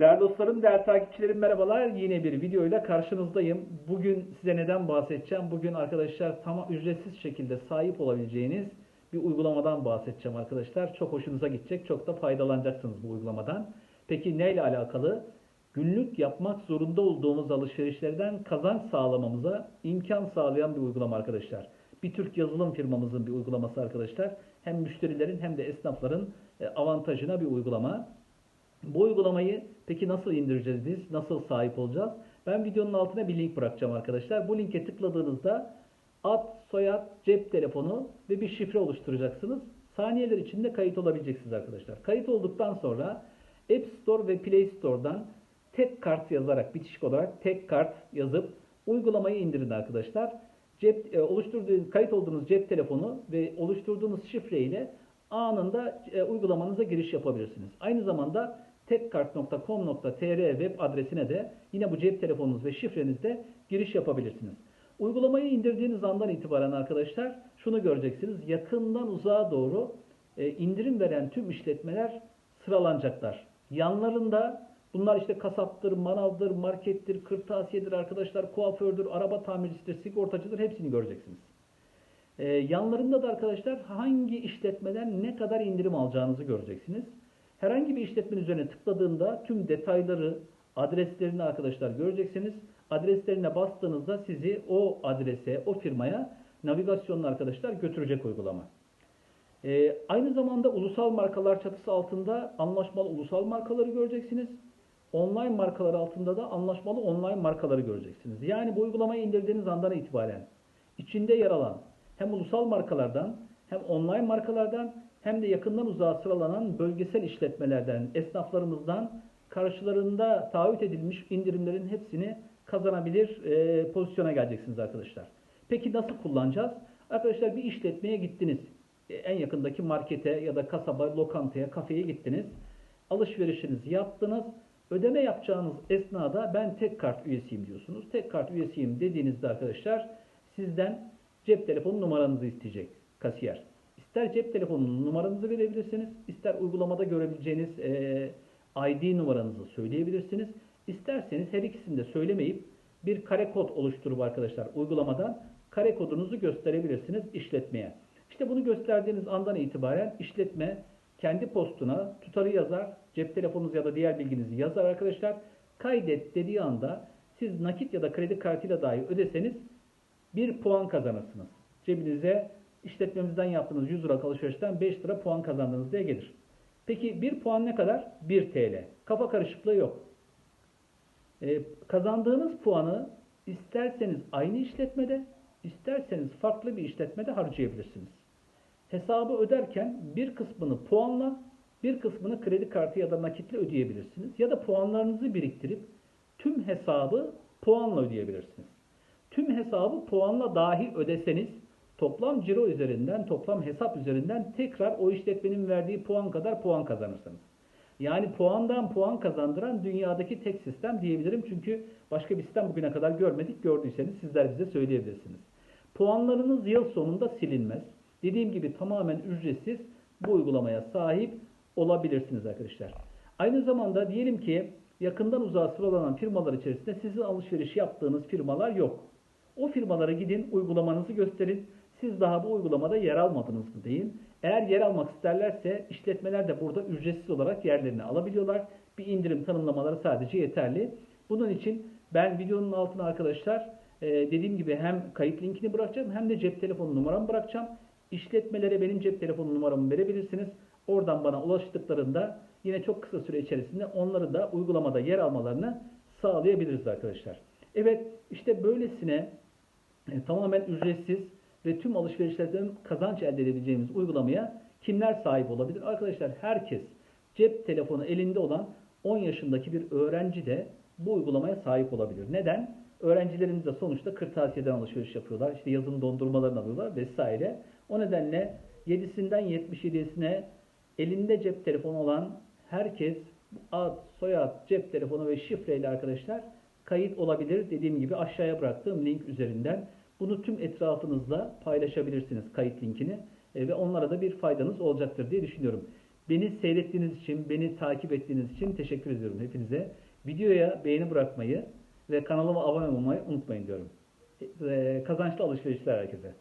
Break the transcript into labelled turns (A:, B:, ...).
A: Değerli dostlarım, değerli takipçilerim merhabalar. Yine bir videoyla karşınızdayım. Bugün size neden bahsedeceğim? Bugün arkadaşlar tam ücretsiz şekilde sahip olabileceğiniz bir uygulamadan bahsedeceğim arkadaşlar. Çok hoşunuza gidecek, çok da faydalanacaksınız bu uygulamadan. Peki neyle alakalı? Günlük yapmak zorunda olduğumuz alışverişlerden kazanç sağlamamıza imkan sağlayan bir uygulama arkadaşlar. Bir Türk yazılım firmamızın bir uygulaması arkadaşlar. Hem müşterilerin hem de esnafların e, avantajına bir uygulama. Bu uygulamayı peki nasıl indireceğiz biz? Nasıl sahip olacağız? Ben videonun altına bir link bırakacağım arkadaşlar. Bu linke tıkladığınızda ad, soyad, cep telefonu ve bir şifre oluşturacaksınız. Saniyeler içinde kayıt olabileceksiniz arkadaşlar. Kayıt olduktan sonra App Store ve Play Store'dan tek kart yazarak bitişik olarak tek kart yazıp uygulamayı indirin arkadaşlar. Cep e, oluşturduğunuz kayıt olduğunuz cep telefonu ve oluşturduğunuz şifre ile anında e, uygulamanıza giriş yapabilirsiniz. Aynı zamanda tekkart.com.tr web adresine de yine bu cep telefonunuz ve şifrenizde giriş yapabilirsiniz. Uygulamayı indirdiğiniz andan itibaren arkadaşlar şunu göreceksiniz. Yakından uzağa doğru e, indirim veren tüm işletmeler sıralanacaklar. Yanlarında bunlar işte kasaptır, manavdır, markettir, kırtasiyedir arkadaşlar, kuafördür, araba tamircisidir, sigortacıdır hepsini göreceksiniz. Ee, yanlarında da arkadaşlar hangi işletmeden ne kadar indirim alacağınızı göreceksiniz. Herhangi bir işletmenin üzerine tıkladığında tüm detayları, adreslerini arkadaşlar göreceksiniz. Adreslerine bastığınızda sizi o adrese, o firmaya navigasyonla arkadaşlar götürecek uygulama. Ee, aynı zamanda ulusal markalar çatısı altında anlaşmalı ulusal markaları göreceksiniz. Online markalar altında da anlaşmalı online markaları göreceksiniz. Yani bu uygulamayı indirdiğiniz andan itibaren içinde yer alan hem ulusal markalardan hem online markalardan hem de yakından uzağa sıralanan bölgesel işletmelerden, esnaflarımızdan karşılarında taahhüt edilmiş indirimlerin hepsini kazanabilir e, pozisyona geleceksiniz arkadaşlar. Peki nasıl kullanacağız? Arkadaşlar bir işletmeye gittiniz. E, en yakındaki markete ya da kasaba, lokantaya, kafeye gittiniz. Alışverişinizi yaptınız. Ödeme yapacağınız esnada ben tek kart üyesiyim diyorsunuz. Tek kart üyesiyim dediğinizde arkadaşlar sizden cep telefonu numaranızı isteyecek kasiyer. İster cep telefonunun numaranızı verebilirsiniz, ister uygulamada görebileceğiniz e, ID numaranızı söyleyebilirsiniz. İsterseniz her ikisini de söylemeyip bir kare kod oluşturup arkadaşlar uygulamadan kare kodunuzu gösterebilirsiniz işletmeye. İşte bunu gösterdiğiniz andan itibaren işletme kendi postuna tutarı yazar, cep telefonunuz ya da diğer bilginizi yazar arkadaşlar. Kaydet dediği anda siz nakit ya da kredi kartıyla dahi ödeseniz bir puan kazanırsınız. Cebinize işletmemizden yaptığınız 100 lira alışverişten 5 lira puan kazandınız diye gelir. Peki 1 puan ne kadar? 1 TL. Kafa karışıklığı yok. Ee, kazandığınız puanı isterseniz aynı işletmede, isterseniz farklı bir işletmede harcayabilirsiniz. Hesabı öderken bir kısmını puanla, bir kısmını kredi kartı ya da nakitle ödeyebilirsiniz. Ya da puanlarınızı biriktirip tüm hesabı puanla ödeyebilirsiniz. Tüm hesabı puanla dahi ödeseniz toplam ciro üzerinden, toplam hesap üzerinden tekrar o işletmenin verdiği puan kadar puan kazanırsınız. Yani puandan puan kazandıran dünyadaki tek sistem diyebilirim. Çünkü başka bir sistem bugüne kadar görmedik. Gördüyseniz sizler bize söyleyebilirsiniz. Puanlarınız yıl sonunda silinmez. Dediğim gibi tamamen ücretsiz bu uygulamaya sahip olabilirsiniz arkadaşlar. Aynı zamanda diyelim ki yakından uzağa sıralanan firmalar içerisinde sizin alışveriş yaptığınız firmalar yok. O firmalara gidin, uygulamanızı gösterin. Siz daha bu uygulamada yer almadınız mı deyin. Eğer yer almak isterlerse işletmeler de burada ücretsiz olarak yerlerini alabiliyorlar. Bir indirim tanımlamaları sadece yeterli. Bunun için ben videonun altına arkadaşlar e, dediğim gibi hem kayıt linkini bırakacağım hem de cep telefonu numaramı bırakacağım. İşletmelere benim cep telefonu numaramı verebilirsiniz. Oradan bana ulaştıklarında yine çok kısa süre içerisinde onları da uygulamada yer almalarını sağlayabiliriz arkadaşlar. Evet işte böylesine e, tamamen ücretsiz ve tüm alışverişlerden kazanç elde edebileceğimiz uygulamaya kimler sahip olabilir? Arkadaşlar herkes cep telefonu elinde olan 10 yaşındaki bir öğrenci de bu uygulamaya sahip olabilir. Neden? Öğrencilerimiz de sonuçta kırtasiyeden alışveriş yapıyorlar. İşte yazın dondurmalarını alıyorlar vesaire. O nedenle 7'sinden 77'sine elinde cep telefonu olan herkes ad, soyad, cep telefonu ve şifreyle arkadaşlar kayıt olabilir. Dediğim gibi aşağıya bıraktığım link üzerinden bunu tüm etrafınızla paylaşabilirsiniz kayıt linkini e, ve onlara da bir faydanız olacaktır diye düşünüyorum. Beni seyrettiğiniz için, beni takip ettiğiniz için teşekkür ediyorum hepinize. Videoya beğeni bırakmayı ve kanalıma abone olmayı unutmayın diyorum. Ee, Kazançlı alışverişler herkese.